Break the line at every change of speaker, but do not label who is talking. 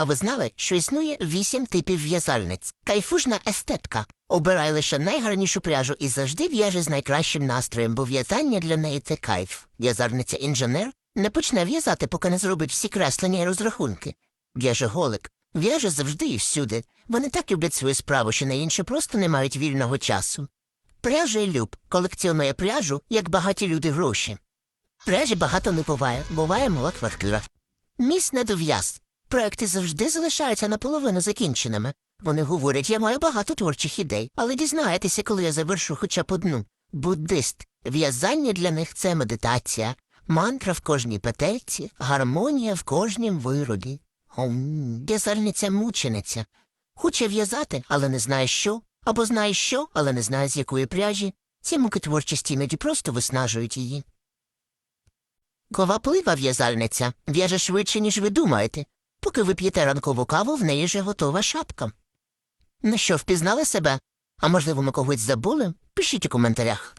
А ви знали, що існує вісім типів в'язальниць? Кайфужна естетка. Обирай лише найгарнішу пряжу і завжди в'яже з найкращим настроєм, бо в'язання для неї це кайф. В'язарниця інженер не почне в'язати, поки не зробить всі креслення і розрахунки. В'яже голик. В'яже завжди і всюди. Вони так люблять свою справу, що на інше просто не мають вільного часу. Пряжа і люб колекціонує пряжу, як багаті люди гроші. Пряжі багато не буває, буває мала квартира. Міс недов'яз. Проекти завжди залишаються наполовину закінченими. Вони говорять, я маю багато творчих ідей, але дізнаєтеся, коли я завершу хоча б одну. Буддист. В'язання для них це медитація, мантра в кожній петельці, гармонія в кожнім виробі. Ом, В'язальниця мучениця. Хоче в'язати, але не знає що, або знає що, але не знає з якої пряжі. Ці муки творчості іноді просто виснажують її. Коваплива в'язальниця в'яже швидше, ніж ви думаєте. Поки ви п'єте ранкову каву, в неї вже готова шапка. Ну що, впізнали себе? А можливо, ми когось забули? Пишіть у коментарях.